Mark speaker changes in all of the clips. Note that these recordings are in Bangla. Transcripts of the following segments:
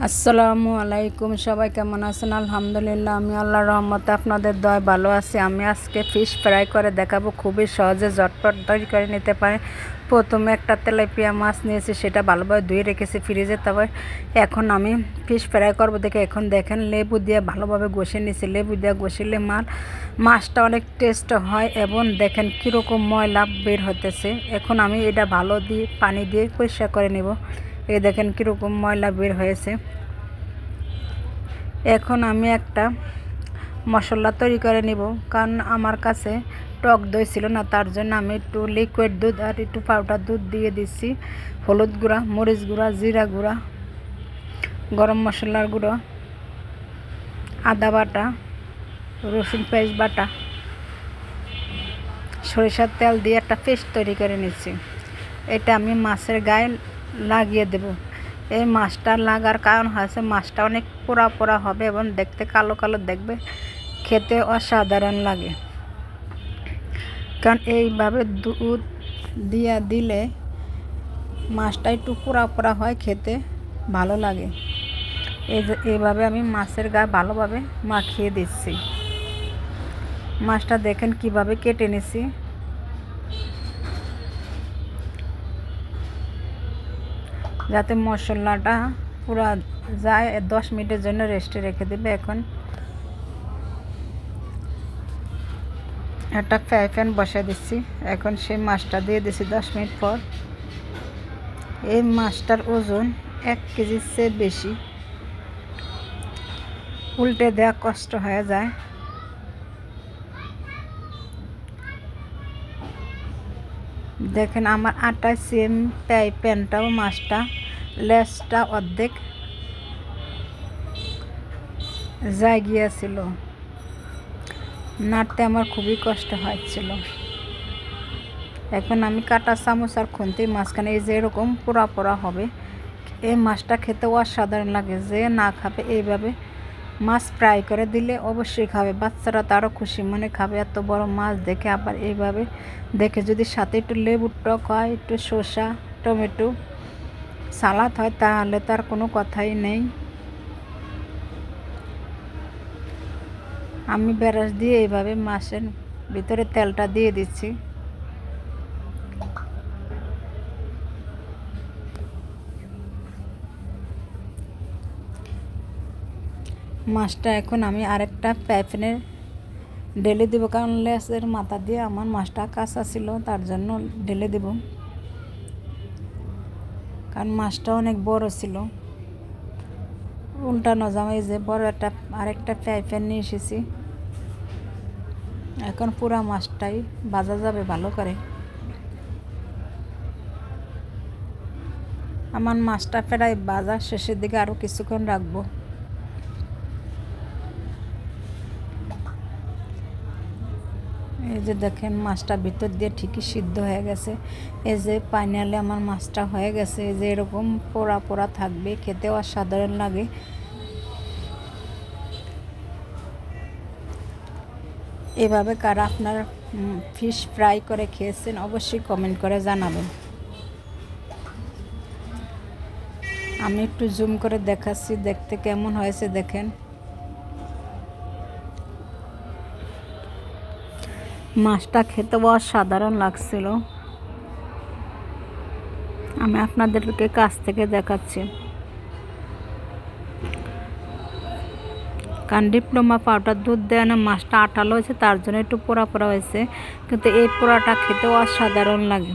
Speaker 1: আসসালামু আলাইকুম, সবাই কেমন আছেন? আলহামদুলিল্লাহ, আমি আল্লাহর রহমতে আপনাদের দয় ভালো আছি। আমি আজকে ফিশ ফ্রাই করে দেখাবো, খুবই সহজে ঝটপট তৈরি করে নিতে পারে প্রথমে একটা তেলাপিয়া মাছ নিয়েছি, সেটা ভালোভাবে ধুয়ে রেখেছি ফ্রিজে তবে এখন আমি ফিশ ফ্রাই করব দেখে এখন দেখেন, লেবু দিয়ে ভালোভাবে ঘষে নিয়েছি। লেবু দিয়ে ঘষিলে মাল, মাছটা অনেক টেস্ট হয় এবং দেখেন কীরকম ময়লা বের হতেছে এখন আমি এটা ভালো দিয়ে, পানি দিয়ে পরিষ্কার করে নেব। এই দেখেন কীরকম ময়লা বের হয়েছে। এখন আমি একটা মশলা তৈরি করে নিব, কারণ আমার কাছে টক দই ছিল না, তার জন্য আমি একটু লিকুইড দুধ আর একটু পাউডার দুধ দিয়ে দিচ্ছি। হলুদ গুঁড়া, মরিচ গুঁড়া, জিরা গুঁড়া, গরম মশলার গুঁড়ো, আদা বাটা, রসুন পেঁয়াজ বাটা, সরিষার তেল দিয়ে একটা পেস্ট তৈরি করে নিচ্ছি। এটা আমি মাছের গায়ে লাগিয়ে দেব। এই মাছটা লাগার কারণ হয়েছে, মাছটা অনেক পোড়া পোড়া হবে এবং দেখতে কালো কালো দেখবে, খেতে অসাধারণ লাগে। কারণ এইভাবে দুধ দিয়া দিলে মাছটা একটু পোড়া পোড়া হয়, খেতে ভালো লাগে। এই যে এইভাবে আমি মাছের গায়ে ভালোভাবে মাখিয়ে দিচ্ছি। মাছটা দেখেন কীভাবে কেটে নিছি যাতে মশলাটা পুরো যায় দশ মিনিটের জন্য রেস্টে রেখে দেবে এখন। একটা ফ্রাই প্যান বসিয়ে দিচ্ছি। এখন সেই মাছটা দিয়ে দিচ্ছি দশ মিনিট পর। এই মাছটার ওজন এক কেজির চেয়ে বেশি। উল্টে দেওয়া কষ্ট হয়ে যায়। দেখেন আমার আটা সেম প্যাই প্যানটাও মাছটা লেসটা অর্ধেক যাই গিয়েছিল নাড়তে আমার খুবই কষ্ট হচ্ছিল এখন আমি কাটা চামচ আর খুন্তি মাঝখানে এই যে এরকম পোড়া পোড়া হবে, এই মাছটা খেতে অসাধারণ লাগে যে না খাবে এইভাবে মাছ ফ্রাই করে দিলে অবশ্যই খাবে। বাচ্চারা তারও খুশি মনে খাবে, এত বড় মাছ দেখে আবার এইভাবে দেখে যদি সাথে একটু লেবুর টক হয়, একটু শসা, টমেটো সালাদ হয় তাহলে তার কোনো কথাই নেই। আমি বেরাস দিয়ে এইভাবে মাছের ভিতরে তেলটা দিয়ে দিচ্ছি। মাছটা এখন আমি আরেকটা প্যাপেনে ঢেলে দেবো, কারণ লেসের মাথা দিয়ে আমার মাছটা কাঁচা ছিল, তার জন্য ঢেলে দেব। কারণ মাছটা অনেক বড় ছিল। উল্টানো জামাই যে বড় একটা, আরেকটা প্যাপেন নিয়ে এসেছি। এখন পুরা মাছটাই বাজা যাবে ভালো করে। আমার মাছটা প্রায় বাজার শেষের দিকে আরও কিছুক্ষণ রাখব। এই যে দেখেন মাছটা ভিতর দিয়ে ঠিকই সিদ্ধ হয়ে গেছে। এই যে পাইনালে আমার মাছটা হয়ে গেছে। এই যে এরকম পোড়া পোড়া থাকবে খেতে অসাধারণ লাগে। এভাবে কারা আপনার ফিশ ফ্রাই করে খেয়েছেন অবশ্যই কমেন্ট করে জানাবেন। আমি একটু জুম করে দেখাচ্ছি, দেখতে কেমন হয়েছে দেখেন। মাছটা খেতে অসাধারণ লাগছিল। আমি আপনাদেরকে কাছ থেকে দেখাচ্ছি। কারণ ডিপ্লোমা পাউডার দুধ দেয় না, মাছটা আঠালো হয়েছে, তার জন্য একটু পোড়া পোড়া হয়েছে। কিন্তু এই পোড়াটা খেতেও অসাধারণ লাগে।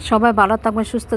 Speaker 1: সবাই ভালো থাকবে সুস্থ